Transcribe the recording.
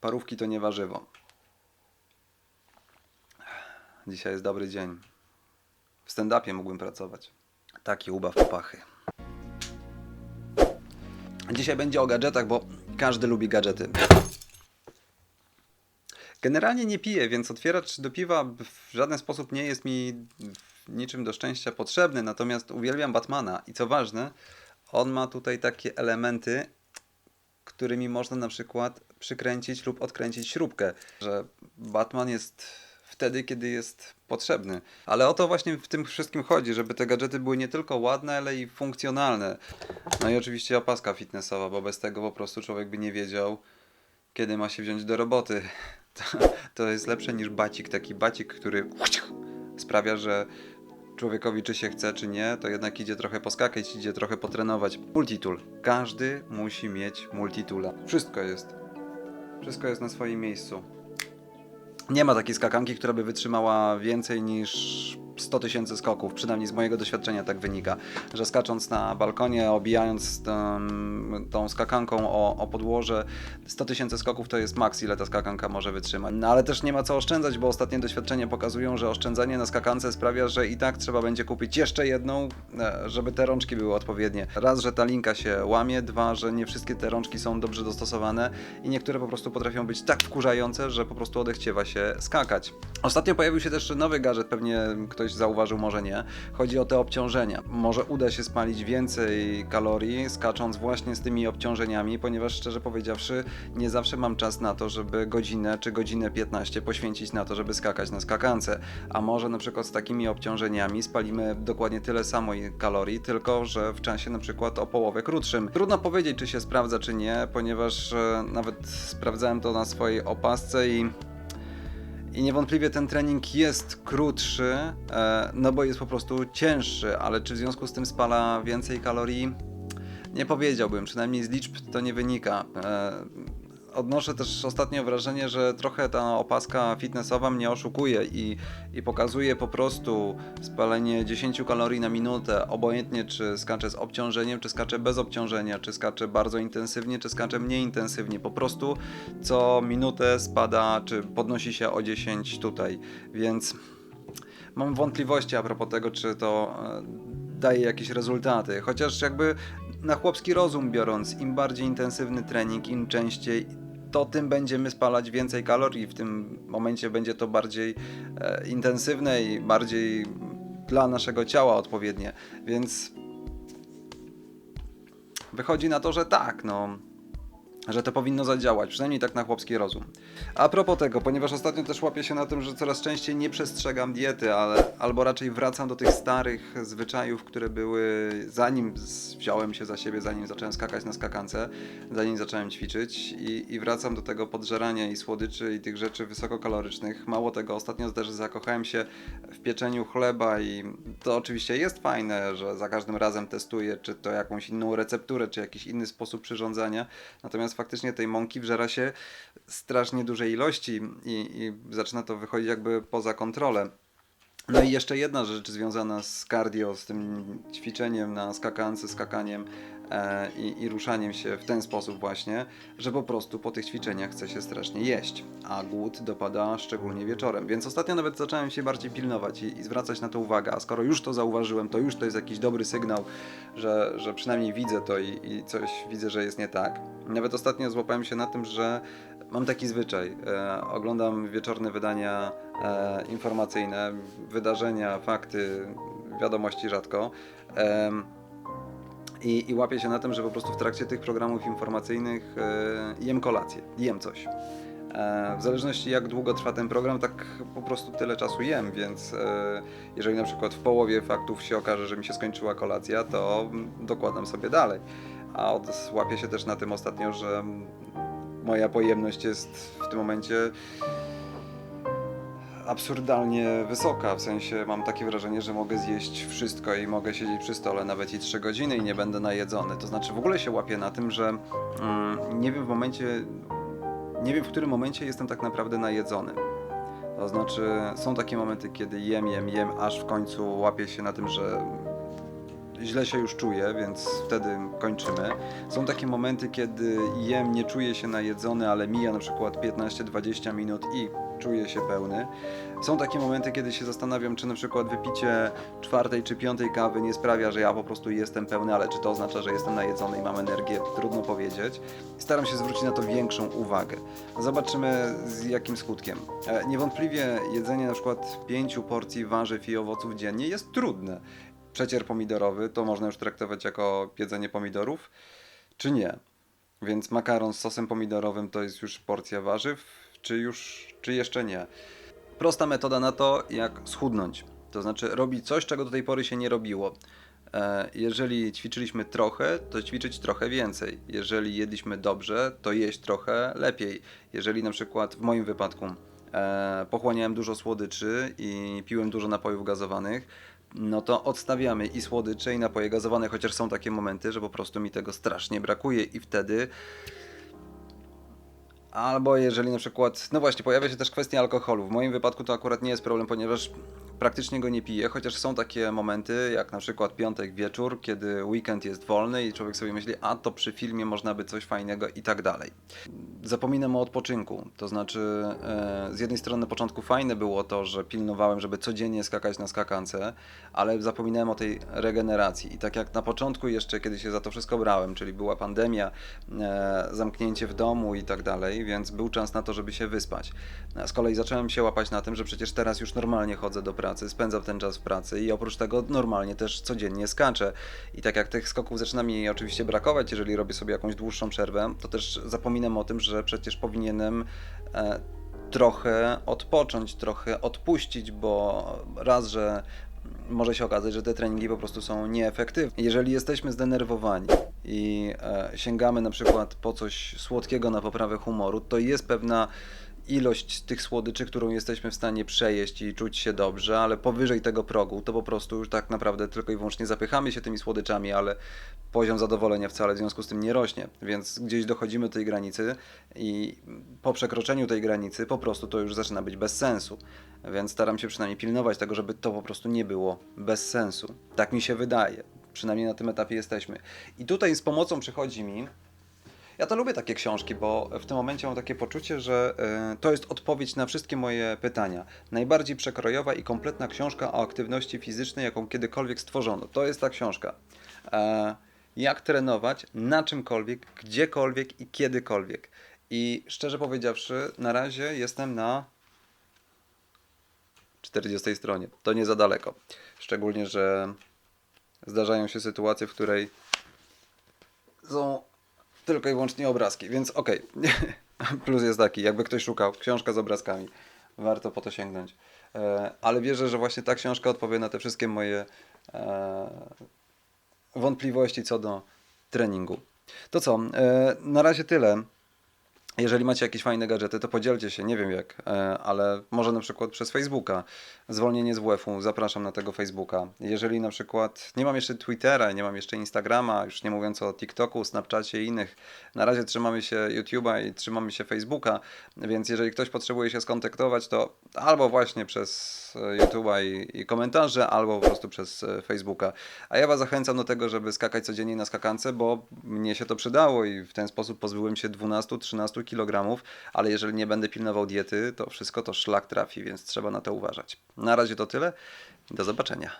Parówki to nie warzywo. Dzisiaj jest dobry dzień. W stand-upie mógłbym pracować. Taki ubaw popachy. Dzisiaj będzie o gadżetach, bo każdy lubi gadżety. Generalnie nie piję, więc otwieracz do piwa w żaden sposób nie jest mi niczym do szczęścia potrzebny. Natomiast uwielbiam Batmana i co ważne, on ma tutaj takie elementy, którymi można na przykład przykręcić lub odkręcić śrubkę. Że Batman jest wtedy, kiedy jest potrzebny. Ale o to właśnie w tym wszystkim chodzi, żeby te gadżety były nie tylko ładne, ale i funkcjonalne. No i oczywiście opaska fitnessowa, bo bez tego po prostu człowiek by nie wiedział, kiedy ma się wziąć do roboty. To, to jest lepsze niż bacik, taki bacik, który sprawia, że człowiekowi czy się chce, czy nie, to jednak idzie trochę poskakać, idzie trochę potrenować. Multitool. Każdy musi mieć multitoola. Wszystko jest. Wszystko jest na swoim miejscu. Nie ma takiej skakanki, która by wytrzymała więcej niż 100 tysięcy skoków, przynajmniej z mojego doświadczenia tak wynika, że skacząc na balkonie, obijając tą, skakanką o, o podłoże, 100 tysięcy skoków to jest maks, ile ta skakanka może wytrzymać. No ale też nie ma co oszczędzać, bo ostatnie doświadczenia pokazują, że oszczędzanie na skakance sprawia, że i tak trzeba będzie kupić jeszcze jedną, e, żeby te rączki były odpowiednie. Raz, że ta linka się łamie, dwa, że nie wszystkie te rączki są dobrze dostosowane i niektóre po prostu potrafią być tak wkurzające, że po prostu odechciewa się skakać. Ostatnio pojawił się też nowy gadżet, pewnie ktoś zauważył, może nie. Chodzi o te obciążenia. Może uda się spalić więcej kalorii skacząc właśnie z tymi obciążeniami, ponieważ szczerze powiedziawszy, nie zawsze mam czas na to, żeby godzinę czy godzinę 15 poświęcić na to, żeby skakać na skakance. A może na przykład z takimi obciążeniami spalimy dokładnie tyle samo kalorii, tylko że w czasie na przykład o połowę krótszym. Trudno powiedzieć, czy się sprawdza, czy nie, ponieważ e, nawet sprawdzałem to na swojej opasce i i niewątpliwie ten trening jest krótszy, e, no bo jest po prostu cięższy, ale czy w związku z tym spala więcej kalorii? Nie powiedziałbym, przynajmniej z liczb to nie wynika. Odnoszę też ostatnio wrażenie, że trochę ta opaska fitnessowa mnie oszukuje i, i pokazuje po prostu spalenie 10 kalorii na minutę, obojętnie czy skaczę z obciążeniem, czy skaczę bez obciążenia, czy skaczę bardzo intensywnie, czy skaczę mniej intensywnie. Po prostu co minutę spada, czy podnosi się o 10 tutaj, więc mam wątpliwości a propos tego, czy to e, daje jakieś rezultaty. Chociaż jakby na chłopski rozum biorąc, im bardziej intensywny trening, im częściej, to tym będziemy spalać więcej kalorii. W tym momencie będzie to bardziej e, intensywne i bardziej dla naszego ciała odpowiednie. Więc wychodzi na to, że tak, no że to powinno zadziałać, przynajmniej tak na chłopski rozum. A propos tego, ponieważ ostatnio też łapię się na tym, że coraz częściej nie przestrzegam diety, ale albo raczej wracam do tych starych zwyczajów, które były zanim wziąłem się za siebie, zanim zacząłem skakać na skakance, zanim zacząłem ćwiczyć i, i wracam do tego podżerania i słodyczy i tych rzeczy wysokokalorycznych. Mało tego, ostatnio też zakochałem się w pieczeniu chleba i to oczywiście jest fajne, że za każdym razem testuję, czy to jakąś inną recepturę, czy jakiś inny sposób przyrządzania. Natomiast faktycznie tej mąki wżera się strasznie dużej ilości i, i zaczyna to wychodzić jakby poza kontrolę. No i jeszcze jedna rzecz związana z cardio, z tym ćwiczeniem na skakance, skakaniem i, i ruszaniem się w ten sposób właśnie, że po prostu po tych ćwiczeniach chce się strasznie jeść, a głód dopada szczególnie wieczorem. Więc ostatnio nawet zacząłem się bardziej pilnować i, i zwracać na to uwagę, a skoro już to zauważyłem, to już to jest jakiś dobry sygnał, że, że przynajmniej widzę to i, i coś widzę, że jest nie tak. Nawet ostatnio złapałem się na tym, że mam taki zwyczaj. E, oglądam wieczorne wydania e, informacyjne, wydarzenia, fakty, wiadomości rzadko. Em, i, I łapię się na tym, że po prostu w trakcie tych programów informacyjnych e, jem kolację, jem coś. E, w zależności jak długo trwa ten program, tak po prostu tyle czasu jem, więc e, jeżeli na przykład w połowie faktów się okaże, że mi się skończyła kolacja, to dokładam sobie dalej. A od, łapię się też na tym ostatnio, że moja pojemność jest w tym momencie absurdalnie wysoka. W sensie mam takie wrażenie, że mogę zjeść wszystko i mogę siedzieć przy stole nawet i 3 godziny i nie będę najedzony. To znaczy w ogóle się łapię na tym, że mm, nie wiem w momencie, nie wiem w którym momencie jestem tak naprawdę najedzony. To znaczy są takie momenty, kiedy jem, jem, jem, aż w końcu łapię się na tym, że źle się już czuję, więc wtedy kończymy. Są takie momenty, kiedy jem, nie czuję się najedzony, ale mija na przykład 15-20 minut i czuję się pełny. Są takie momenty, kiedy się zastanawiam, czy na przykład wypicie czwartej czy piątej kawy nie sprawia, że ja po prostu jestem pełny, ale czy to oznacza, że jestem najedzony i mam energię, trudno powiedzieć. Staram się zwrócić na to większą uwagę. Zobaczymy z jakim skutkiem. E, Niewątpliwie jedzenie na przykład pięciu porcji warzyw i owoców dziennie jest trudne. Przecier pomidorowy to można już traktować jako jedzenie pomidorów, czy nie? Więc makaron z sosem pomidorowym to jest już porcja warzyw, czy już, czy jeszcze nie? Prosta metoda na to, jak schudnąć. To znaczy robić coś, czego do tej pory się nie robiło. E, Jeżeli ćwiczyliśmy trochę, to ćwiczyć trochę więcej. Jeżeli jedliśmy dobrze, to jeść trochę lepiej. Jeżeli na przykład w moim wypadku e, pochłaniałem dużo słodyczy i piłem dużo napojów gazowanych, no to odstawiamy i słodycze, i napoje gazowane, chociaż są takie momenty, że po prostu mi tego strasznie brakuje i wtedy Albo jeżeli na przykład, no właśnie, pojawia się też kwestia alkoholu. W moim wypadku to akurat nie jest problem, ponieważ praktycznie go nie piję, chociaż są takie momenty, jak na przykład piątek wieczór, kiedy weekend jest wolny i człowiek sobie myśli, a to przy filmie można by coś fajnego i tak dalej. Zapominam o odpoczynku, to znaczy e, z jednej strony na początku fajne było to, że pilnowałem, żeby codziennie skakać na skakance, ale zapominałem o tej regeneracji i tak jak na początku jeszcze, kiedy się za to wszystko brałem, czyli była pandemia, e, zamknięcie w domu i tak dalej, więc był czas na to, żeby się wyspać. Z kolei zacząłem się łapać na tym, że przecież teraz już normalnie chodzę do pracy, spędzam ten czas w pracy i oprócz tego normalnie też codziennie skaczę. I tak jak tych skoków zaczyna mi oczywiście brakować, jeżeli robię sobie jakąś dłuższą przerwę, to też zapominam o tym, że przecież powinienem e, trochę odpocząć, trochę odpuścić, bo raz, że może się okazać, że te treningi po prostu są nieefektywne. Jeżeli jesteśmy zdenerwowani i e, sięgamy na przykład po coś słodkiego na poprawę humoru, to jest pewna ilość tych słodyczy, którą jesteśmy w stanie przejeść i czuć się dobrze, ale powyżej tego progu to po prostu już tak naprawdę tylko i wyłącznie zapychamy się tymi słodyczami, ale poziom zadowolenia wcale w związku z tym nie rośnie, więc gdzieś dochodzimy do tej granicy i po przekroczeniu tej granicy po prostu to już zaczyna być bez sensu. Więc staram się przynajmniej pilnować tego, żeby to po prostu nie było bez sensu. Tak mi się wydaje. Przynajmniej na tym etapie jesteśmy. I tutaj z pomocą przychodzi mi ja to lubię takie książki, bo w tym momencie mam takie poczucie, że e, to jest odpowiedź na wszystkie moje pytania. Najbardziej przekrojowa i kompletna książka o aktywności fizycznej, jaką kiedykolwiek stworzono. To jest ta książka. E, Jak trenować na czymkolwiek, gdziekolwiek i kiedykolwiek. I szczerze powiedziawszy, na razie jestem na 40 stronie. To nie za daleko. Szczególnie, że zdarzają się sytuacje, w której są tylko i wyłącznie obrazki, więc okej. Plus jest taki, jakby ktoś szukał, książka z obrazkami. Warto po to sięgnąć. E, ale wierzę, że właśnie ta książka odpowie na te wszystkie moje e, wątpliwości co do treningu. To co, e, na razie tyle. Jeżeli macie jakieś fajne gadżety, to podzielcie się, nie wiem jak, e, ale może na przykład przez Facebooka. Zwolnienie z WF-u, zapraszam na tego Facebooka. Jeżeli na przykład nie mam jeszcze Twittera, nie mam jeszcze Instagrama, już nie mówiąc o TikToku, Snapchacie i innych, na razie trzymamy się YouTube'a i trzymamy się Facebooka, więc jeżeli ktoś potrzebuje się skontaktować, to albo właśnie przez YouTube'a i, i komentarze, albo po prostu przez e, Facebooka. A ja Was zachęcam do tego, żeby skakać codziennie na skakance, bo mnie się to przydało i w ten sposób pozbyłem się 12-13 kg, ale jeżeli nie będę pilnował diety, to wszystko to szlak trafi, więc trzeba na to uważać. Na razie to tyle. Do zobaczenia.